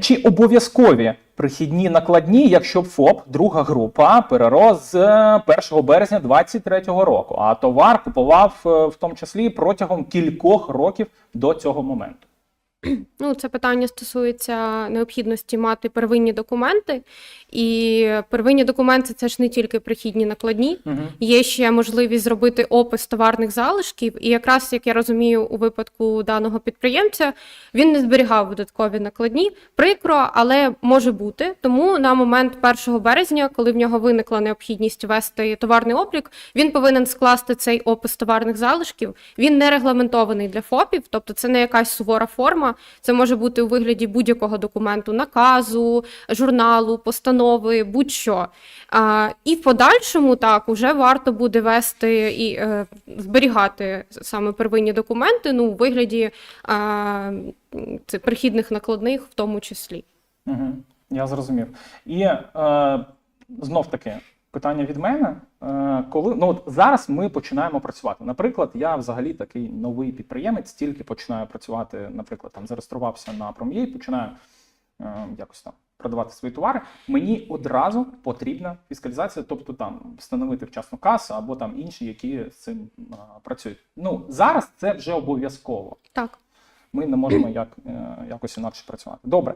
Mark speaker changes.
Speaker 1: Чи обов'язкові прихідні накладні, якщо ФОП, друга група, перерос з е, 1 березня 2023 року, а товар купував е, в тому числі протягом кількох років до цього моменту?
Speaker 2: Ну, це питання стосується необхідності мати первинні документи. І первинні документи це ж не тільки прихідні накладні.
Speaker 1: Угу.
Speaker 2: Є ще можливість зробити опис товарних залишків, і якраз як я розумію, у випадку даного підприємця він не зберігав додаткові накладні. Прикро, але може бути. Тому на момент 1 березня, коли в нього виникла необхідність вести товарний облік, він повинен скласти цей опис товарних залишків. Він не регламентований для ФОПів, тобто це не якась сувора форма. Це може бути у вигляді будь-якого документу, наказу, журналу, постанови, будь-що. І в подальшому так уже варто буде вести і е, зберігати саме первинні документи, ну у вигляді це прихідних накладних, в тому числі.
Speaker 1: Угу. Я зрозумів. І е, знов таки питання від мене. Е, коли ну от зараз ми починаємо працювати. Наприклад, я взагалі такий новий підприємець, тільки починаю працювати, наприклад, там зареєструвався на Пром'є, починаю е, якось там продавати свої товари. Мені одразу потрібна фіскалізація, тобто там встановити вчасну касу або там інші, які з цим е, працюють. Ну зараз це вже обов'язково.
Speaker 2: Так.
Speaker 1: Ми не можемо як, е, якось інакше працювати. Добре.